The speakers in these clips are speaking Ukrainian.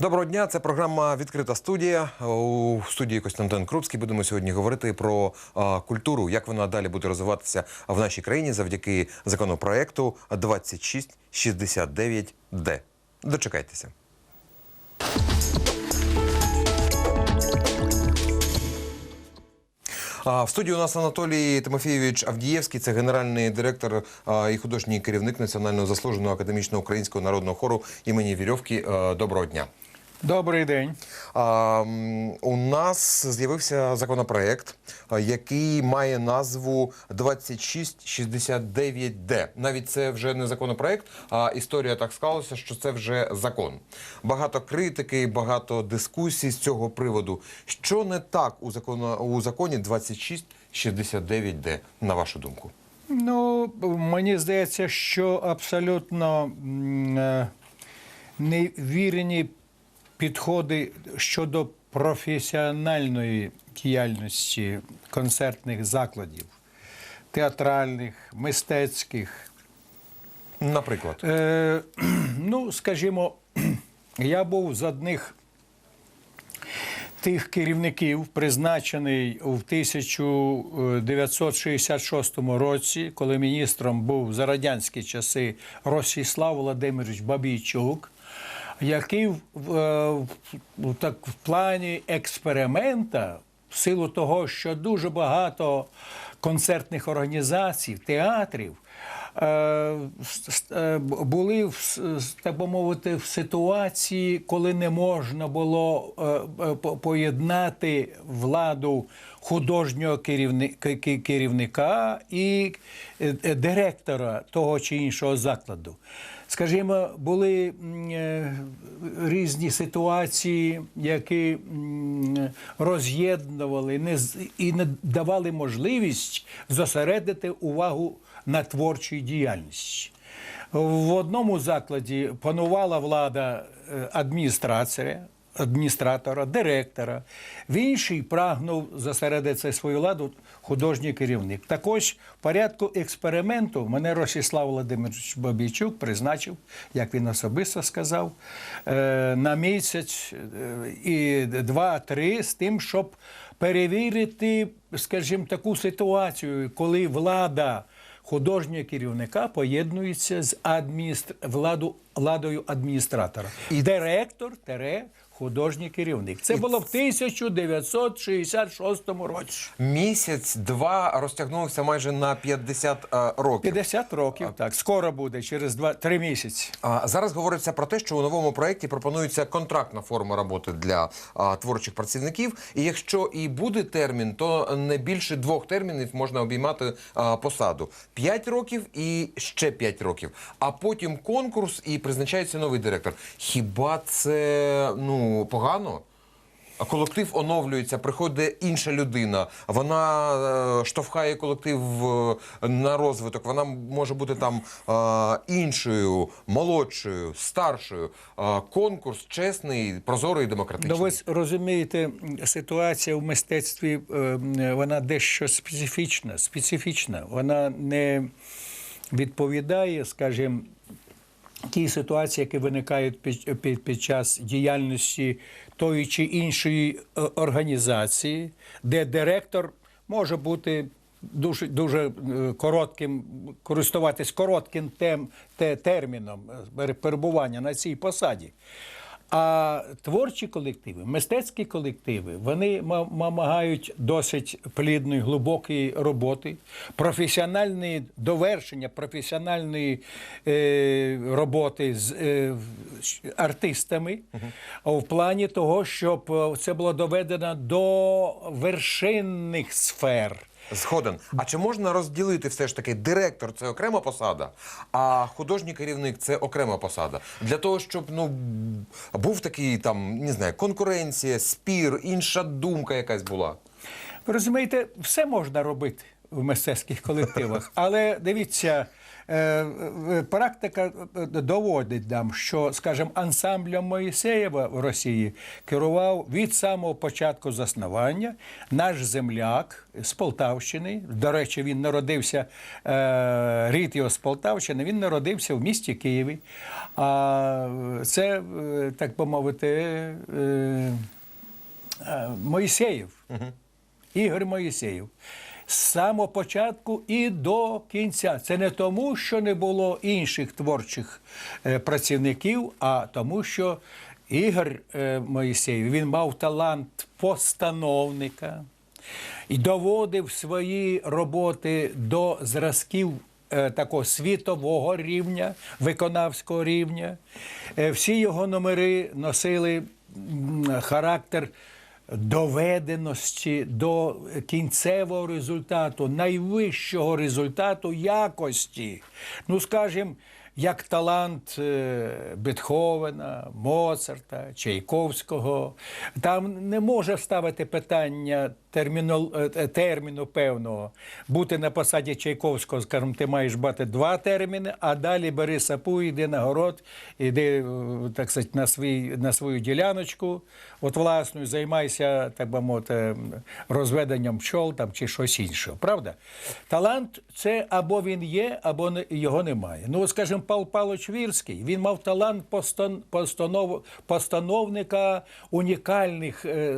Доброго дня, це програма Відкрита студія. У студії Костянтин Крупський будемо сьогодні говорити про а, культуру, як вона далі буде розвиватися в нашій країні завдяки законопроекту 2669Д. Дочекайтеся. В студії у нас Анатолій Тимофійович Авдієвський, це генеральний директор і художній керівник Національного заслуженого академічного українського народного хору імені Вірьовки. Доброго дня. Добрий день. А, у нас з'явився законопроект, який має назву 2669Д. Навіть це вже не законопроект, а історія так склалася, що це вже закон. Багато критики, багато дискусій з цього приводу. Що не так у закону у законі 2669Д, на вашу думку? Ну, мені здається, що абсолютно е, невірні підходи щодо професіональної діяльності концертних закладів, театральних, мистецьких. Наприклад, Е, ну, скажімо, я був з одних тих керівників, призначений у 1966 році, коли міністром був за радянські часи Ростислав Володимирович Бабійчук, який е, так, в плані експеримента, в силу того, що дуже багато концертних організацій, театрів е, е, були в так би мовити в ситуації, коли не можна було поєднати владу художнього керівника, і директора того чи іншого закладу. Скажімо, були е, різні ситуації, які роз'єднували і не давали можливість зосередити увагу на творчій діяльності. В одному закладі панувала влада е, адміністрація, адміністратора, директора. В іншій прагнув зосередити свою владу художній керівник. Також в порядку експерименту мене Ростислав Володимирович Бабійчук призначив, як він особисто сказав, е, на місяць е, і два-три з тим, щоб перевірити, скажімо, таку ситуацію, коли влада художнього керівника поєднується з адміністр... владу... владою адміністратора. І директор тере художній керівник. Це було в 1966 році. місяць-два розтягнувся майже на 50 е, років. 50 років, так, скоро буде, через 2-3 місяці. А зараз говориться про те, що у новому проєкті пропонується контрактна форма роботи для а, творчих працівників. І якщо і буде термін, то не більше двох термінів можна обіймати а, посаду: 5 років і ще 5 років. А потім конкурс і призначається новий директор. Хіба це ну погано? А колектив оновлюється, приходить інша людина. Вона е, штовхає колектив е, на розвиток. Вона може бути там е, іншою, молодшою, старшою. Конкурс чесний, прозорий, Ну, демократичний. ви розумієте, ситуація в мистецтві вона дещо специфічна. специфічна. Вона не відповідає, скажімо, тій ситуації, які виникають під, під, під час діяльності тої чи іншої е, організації, де директор може бути дуже, дуже е, коротким, користуватись коротким тем, те, терміном е, перебування на цій посаді. А творчі колективи, мистецькі колективи, вони ма- вимагають досить плідної, глибокої роботи, професіональної довершення професіональної е, роботи з е, артистами а в плані того, щоб е, це було доведено до вершинних сфер. Згоден. А чи можна розділити все ж таки директор це окрема посада, а художній керівник це окрема посада? Для того, щоб ну був такий там, не знаю, конкуренція, спір, інша думка якась була. Ви розумієте, все можна робити в мистецьких колективах. Але дивіться, практика е, доводить нам, що, скажімо, ансамблем Моїсеєва в Росії керував від самого початку заснування наш земляк з Полтавщини. До речі, він народився е, рід його з Полтавщини. Він народився в місті Києві. А це, е, так би мовити, е, е, Моїсеєв. Ігор Моїсеєв. З самого початку і до кінця. Це не тому, що не було інших творчих е, працівників, а тому, що Ігор е, Моїсеєв він мав талант постановника і доводив свої роботи до зразків е, такого світового рівня, виконавського рівня. Всі його номери носили характер доведеності до кінцевого результату, найвищого результату якості. Ну, скажімо, як талант е, Бетховена, Моцарта, Чайковського. Там не може ставити питання терміно, е, терміну певного. Бути на посаді Чайковського, скажімо, ти маєш бати два терміни, а далі бери сапу, йди на город, іди е, так сказати, на, свій, на свою діляночку, от власною, займайся, так би мовити, розведенням пчол там, чи щось інше. Правда? Талант це або він є, або його немає. Ну, от, скажімо, Павло Павлович Вірський, він мав талант постанов, постановника унікальних е,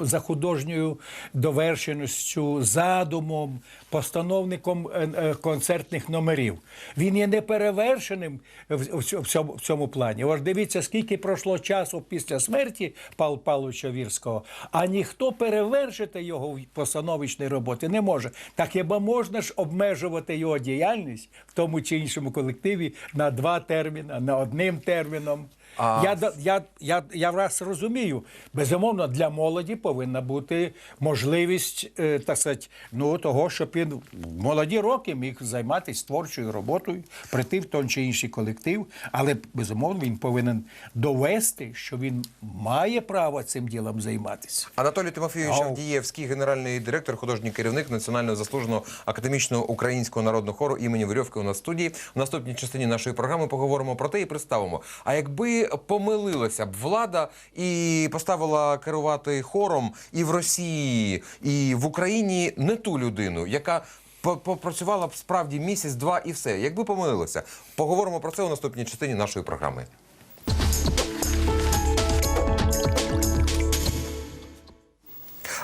за художньою довершеністю, задумом, постановником е, е, концертних номерів. Він є неперевершеним в, цьому- в цьому, плані. Ось дивіться, скільки пройшло часу після смерті Павла Павловича Вірського, а ніхто перевершити його в постановочній роботі не може. Так хіба можна ж обмежувати його діяльність в тому чи іншому колективі на два терміни, на одним терміном? А- Я, я, я, я вас розумію. Безумовно, для молоді повинна бути можливість е, так сказати, ну, того, щоб він в молоді роки міг займатися творчою роботою, прийти в той чи інший колектив. Але безумовно він повинен довести, що він має право цим ділом займатися. Анатолій Тимофійович Ау. Авдієвський, генеральний директор, художній керівник Національного заслуженого академічного українського народного хору імені Вирьовки у нас в студії. В наступній частині нашої програми поговоримо про те і представимо. А якби помилилася б влада і поставила керувати хором і в Росії, і в Україні не ту людину, яка попрацювала б справді місяць, два і все. Якби помилилася, поговоримо про це у наступній частині нашої програми.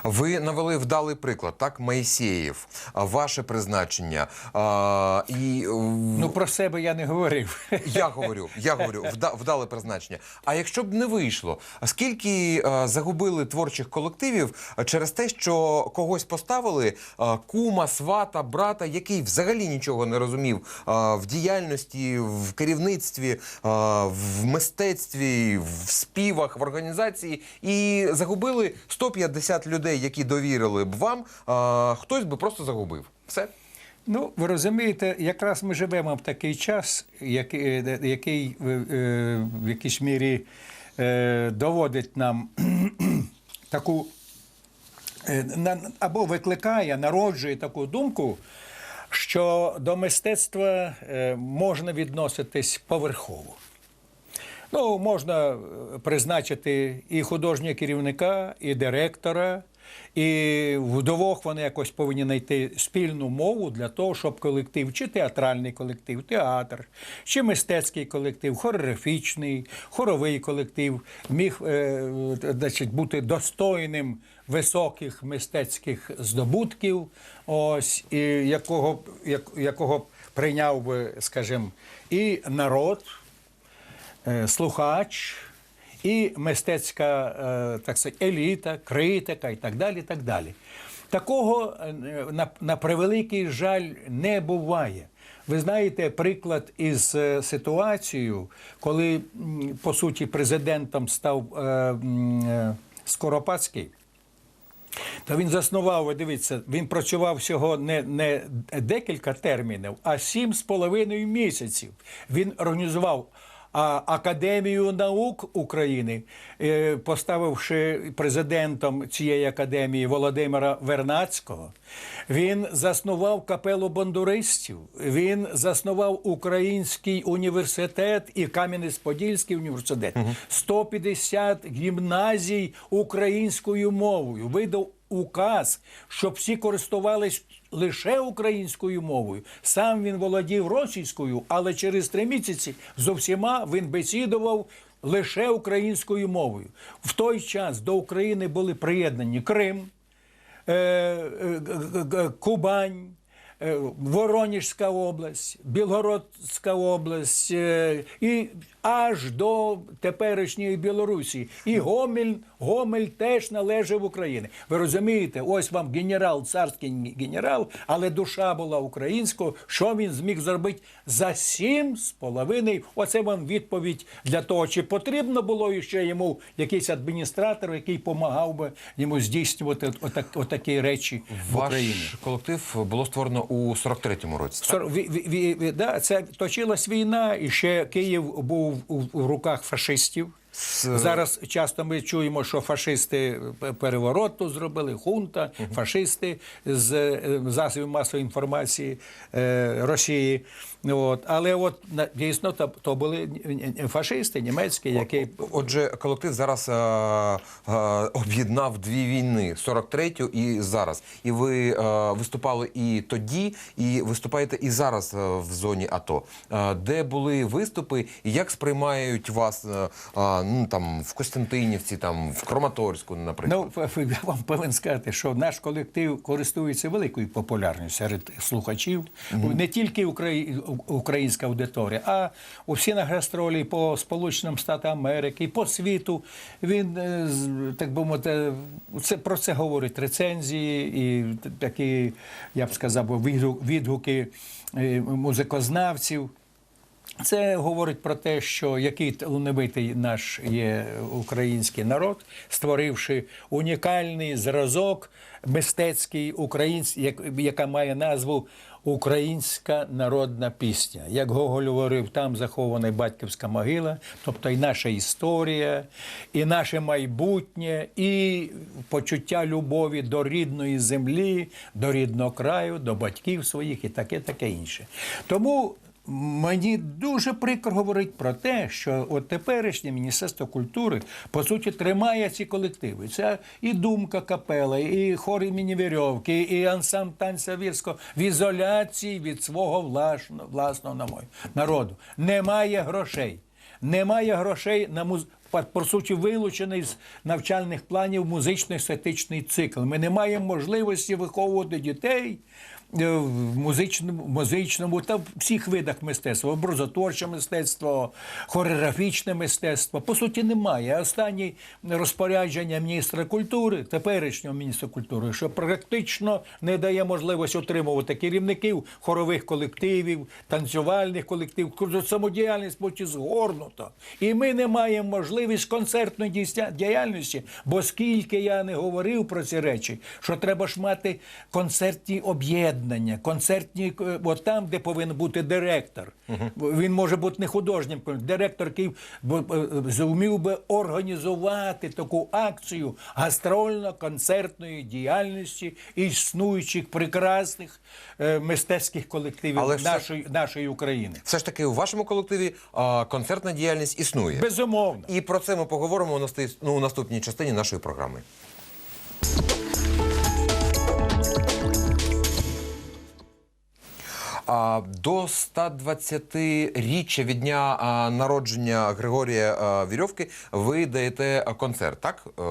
Ви навели вдалий приклад, так, Моїсеєв, ваше призначення. А, і е, Ну про себе я не говорив. я говорю, я говорю, вда, вдале призначення. А якщо б не вийшло, скільки е, загубили творчих колективів е, через те, що когось поставили кума, свата, брата, який взагалі нічого не розумів в діяльності, в керівництві, в мистецтві, в співах, в організації, і загубили 150 людей, які довірили б вам, е, хтось би просто загубив. Все. Ну, ви розумієте, якраз ми живемо в такий час, який, е, який е, е, в якійсь мірі доводить нам таку або викликає, народжує таку думку, що до мистецтва можна відноситись поверхово. Ну, можна призначити і художнього керівника, і директора, і вдвох вони якось повинні знайти спільну мову для того, щоб колектив, чи театральний колектив, театр, чи мистецький колектив, хореографічний, хоровий колектив міг е, значить, бути достойним високих мистецьких здобутків, ось, і якого, якого прийняв би, скажімо, і народ е, слухач і мистецька е, так сказати, еліта, критика і так далі. так далі. Такого, е, на, на превеликий жаль, не буває. Ви знаєте приклад із е, ситуацією, коли, по суті, президентом став е, е, Скоропадський. Та він заснував, ви дивіться, він працював всього не, не декілька термінів, а сім з половиною місяців. Він організував А Академію наук України, е, поставивши президентом цієї академії Володимира Вернацького, він заснував капелу бандуристів, він заснував Український університет і Кам'янець-Подільський університет, 150 гімназій українською мовою. Видав указ, щоб всі користувались лише українською мовою. Сам він володів російською, але через три місяці з усіма він бесідував лише українською мовою. В той час до України були приєднані Крим, е, е, г- Кубань. Е, Воронежська область, Білгородська область е, і аж до теперішньої Білорусі. І Гомель, Гомель теж належав Україні. Ви розумієте, ось вам генерал, царський генерал, але душа була українською. Що він зміг зробити за сім з половиною? Оце вам відповідь для того, чи потрібно було ще йому якийсь адміністратор, який допомагав би йому здійснювати отак, отакі речі в Україні. Ваш колектив було створено у 43-му році. так? В, в, в, да, це точилась війна, і ще Київ був у, у руках фашистів. Зараз часто ми чуємо, що фашисти переворот тут зробили, хунта, фашисти з е, засобів масової інформації е, Росії. От. Але от дійсно то, то були фашисти німецькі, які Отже, колектив зараз е, е, об'єднав дві війни 43-ю і зараз. І ви е, виступали і тоді, і виступаєте і зараз в зоні АТО. Е, де були виступи, і як сприймають вас е, ну там в Костянтинівці, там в Краматорську, наприклад? Ну, я вам повинен сказати, що наш колектив користується великою популярністю серед слухачів. Не тільки украї- українська аудиторія, а усі на гастролі по Сполученим Штатам Америки, по світу. Він, е, так би мовити, це, про це говорять рецензії і такі, я б сказав, відгуки е, музикознавців. Це говорить про те, що який талановитий наш є український народ, створивши унікальний зразок мистецький українсь, яка має назву Українська народна пісня. Як Гоголь говорив, там захована батьківська могила, тобто і наша історія, і наше майбутнє, і почуття любові до рідної землі, до рідного краю, до батьків своїх і таке, таке інше. Тому Мені дуже прикро говорити про те, що от теперішнє Міністерство культури по суті тримає ці колективи. Це і думка капела, і хор імені Вірьовки, і ансамбль танця вірського в ізоляції від свого власного, власного народу. Немає грошей. Немає грошей на муз... по- суті вилучений з навчальних планів музично-естетичний цикл. Ми не маємо можливості виховувати дітей в музичному, музичному та в всіх видах мистецтва, образотворче мистецтво, хореографічне мистецтво. По суті, немає. Останнє розпорядження міністра культури, теперішнього міністра культури, що практично не дає можливості отримувати керівників хорових колективів, танцювальних колективів, самодіяльність почти згорнута. І ми не маємо можливість концертної діяльності, бо скільки я не говорив про ці речі, що треба ж мати концертні об'єднання, концертні, е, от там, де повинен бути директор. Він може бути не художнім, директор, який е, зумів би організувати таку акцію гастрольно-концертної діяльності існуючих прекрасних е, мистецьких колективів Але ж це- нашої, нашої України. Все ж таки у вашому колективі а, концертна діяльність існує. Безумовно. І про це ми поговоримо у ну, у наступній частині нашої програми. До 120-річчя від дня народження Григорія Вірьовки ви даєте концерт, так? Е,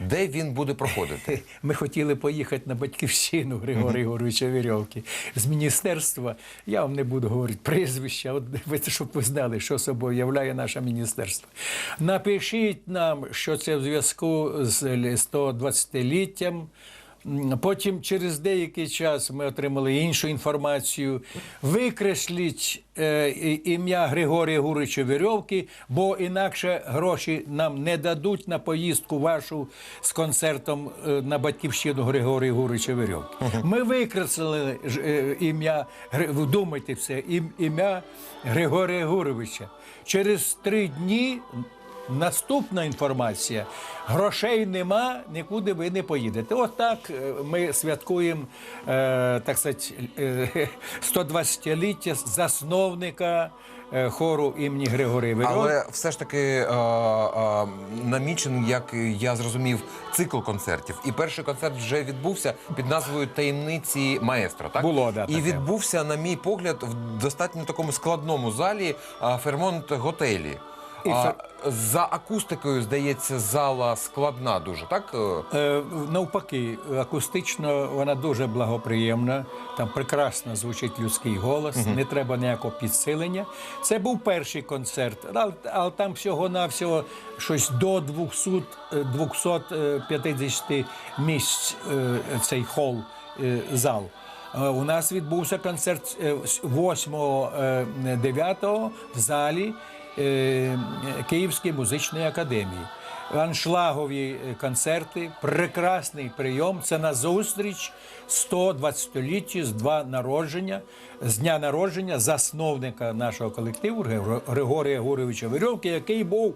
Де він буде проходити? Ми хотіли поїхати на батьківщину Григорія Григоровича Вірьовки з міністерства. Я вам не буду говорити прізвища, от ви щоб ви знали, що собою являє наше міністерство. Напишіть нам, що це в зв'язку з 120-літтям М, Потім через деякий час ми отримали іншу інформацію. Викресліть е, ім'я Григорія Гурича Вірьовки, бо інакше гроші нам не дадуть на поїздку вашу з концертом е, на батьківщину Григорія Гурича Вірьовки. Ми викреслили е, ім'я, вдумайте все, ім- ім'я Григорія Гуровича. Через три дні Наступна інформація: грошей нема, нікуди ви не поїдете. Отак е, ми святкуємо е, так сказати, е, 120-ліття засновника хору імені Григорія Верьовки. Але все ж таки намічений, як я зрозумів, цикл концертів. І перший концерт вже відбувся під назвою Таємниці маестро. Так Було, да, і таке. відбувся, на мій погляд, в достатньо такому складному залі Фермонт готелі. А, За акустикою, здається, зала складна дуже, так? Е, Е, Навпаки, акустично вона дуже благоприємна. Там прекрасно звучить людський голос, не треба ніякого підсилення. Це був перший концерт, але, але там всього-навсього щось до 200, е, 250 місць е, цей хол, е, зал. Е, У нас відбувся концерт 8-9 в залі е, Київської музичної академії. Аншлагові е, концерти, прекрасний прийом. Це на зустріч 120-літтю з два народження, з дня народження засновника нашого колективу Григорія Гуровича Верьовки, який був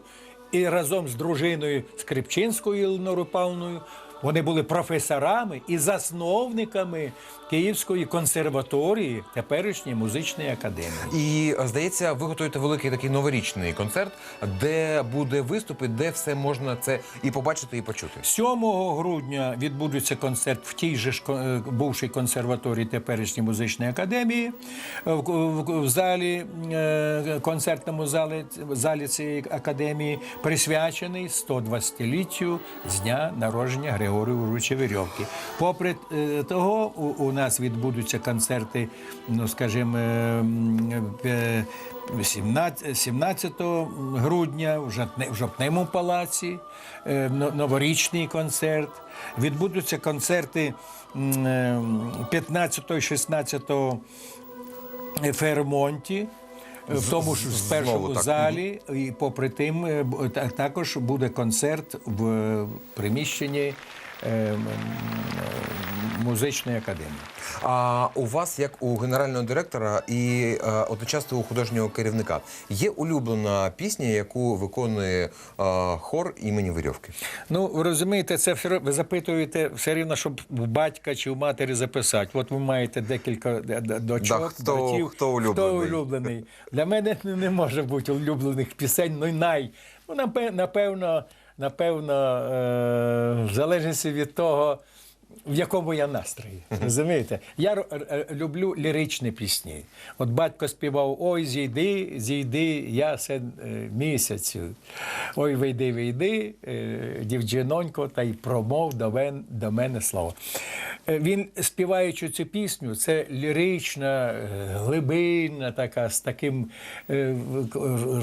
і разом з дружиною Скрипчинською Єленорою Павловною. Вони були професорами і засновниками Київської консерваторії, теперішньої музичної академії. І здається, ви готуєте великий такий новорічний концерт, де буде виступи, де все можна це і побачити, і почути. 7 грудня відбудеться концерт в тій же е, бувшій консерваторії теперішньої музичної академії е, в залі е, концертному залі, залі цієї академії присвячений 120-літтю з дня народження Григорія Гуруча Вірьовки. Попри е, того, у, нас відбудуться концерти, ну скажімо, е, м, е, 17, 17 грудня в Жовтневому палаці е, новорічний концерт. Відбудуться концерти е, 15 і 16 Фермонті. В тому ж в першому залі, і попри тим, е, також буде концерт в е, приміщенні е, е, музичної академії. А у вас, як у генерального директора і е, одночасно у художнього керівника, є улюблена пісня, яку виконує е, хор імені Вирьовки? Ну, ви розумієте, це все ви запитуєте все рівно, щоб у батька чи у матері записати. От ви маєте декілька д- дочок, Да, хто- братів. хто улюблений? улюблений? Для мене не може бути улюблених пісень, ну най. Ну, напе- напевно, напевно, е, в залежності від того. В якому я настрої, розумієте? Я люблю ліричні пісні. От батько співав Ой, зійди, зійди, ясен е, місяцю. Ой, вийди, вийди, е, дівчинонько, та й промов до мен, до мене слово. Е, Він, співаючи цю пісню, це лірична, глибинна, така, з таким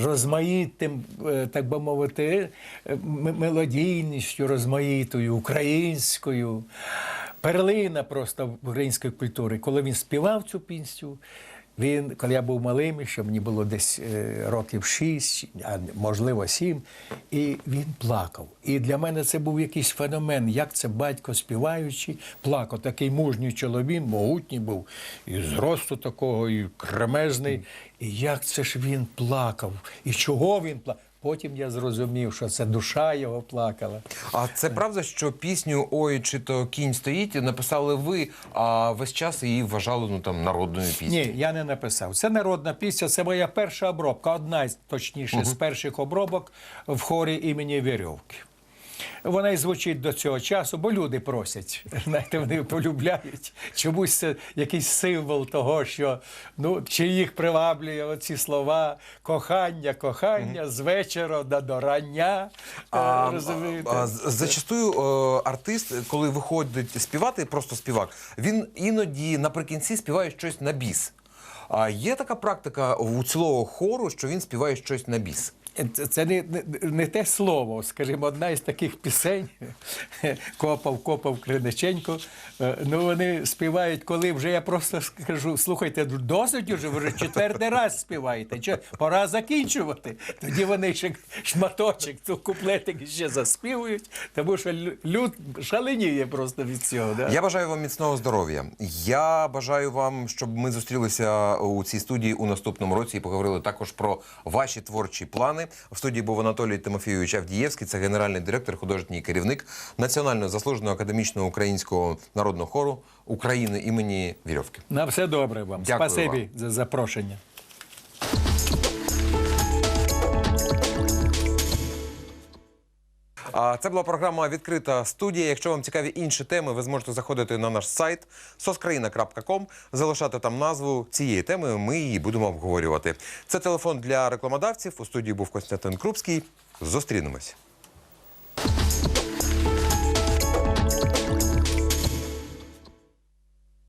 розмаїтим, так би мовити, мелодійністю розмаїтою, українською. Перлина просто української культури. Коли він співав цю пісню, він, коли я був малим, що мені було десь е, років шість, а можливо сім, і він плакав. І для мене це був якийсь феномен, як це батько співаючи, плакав. Такий мужній чоловік, могутній був, і зросту такого, і кремезний. І як це ж він плакав? І чого він плакав? Потім я зрозумів, що це душа його плакала. А це правда, що пісню Ой, чи то кінь стоїть написали ви, а весь час її вважали ну там народною піснею? Ні, я не написав. Це народна пісня, це моя перша обробка, одна точніше з перших обробок в хорі імені Вірьовки. Вона і звучить до цього часу, бо люди просять. Знаєте, вони полюбляють. Чомусь це якийсь символ того, що ну, чи їх приваблює оці слова кохання, кохання з вечора до, до рання. А, Е, а, зачастую е, артист, коли виходить співати, просто співак, він іноді наприкінці співає щось на біс. А є така практика у цілого хору, що він співає щось на біс. Це, не, не, те слово, скажімо, одна із таких пісень Копав, копав Криниченко. Е, Ну, вони співають, коли вже я просто скажу, слухайте, досить уже, вже четвертий раз співаєте. Чи пора закінчувати? Тоді вони ще шматочок, цю куплетик ще заспівують, тому що люд шаленіє просто від цього. Да? Я бажаю вам міцного здоров'я. Я бажаю вам, щоб ми зустрілися у цій студії у наступному році і поговорили також про ваші творчі плани. В студії був Анатолій Тимофійович Авдієвський, це генеральний директор, художній керівник Національного заслуженого академічного українського народного хору України імені Вірьовки. На все добре вам. Дякую Спасибі вам. за запрошення. А це була програма Відкрита студія. Якщо вам цікаві інші теми, ви зможете заходити на наш сайт соскраїна.ком залишати там назву цієї теми. Ми її будемо обговорювати. Це телефон для рекламодавців. У студії був Костянтин Крупський. Зустрінемось.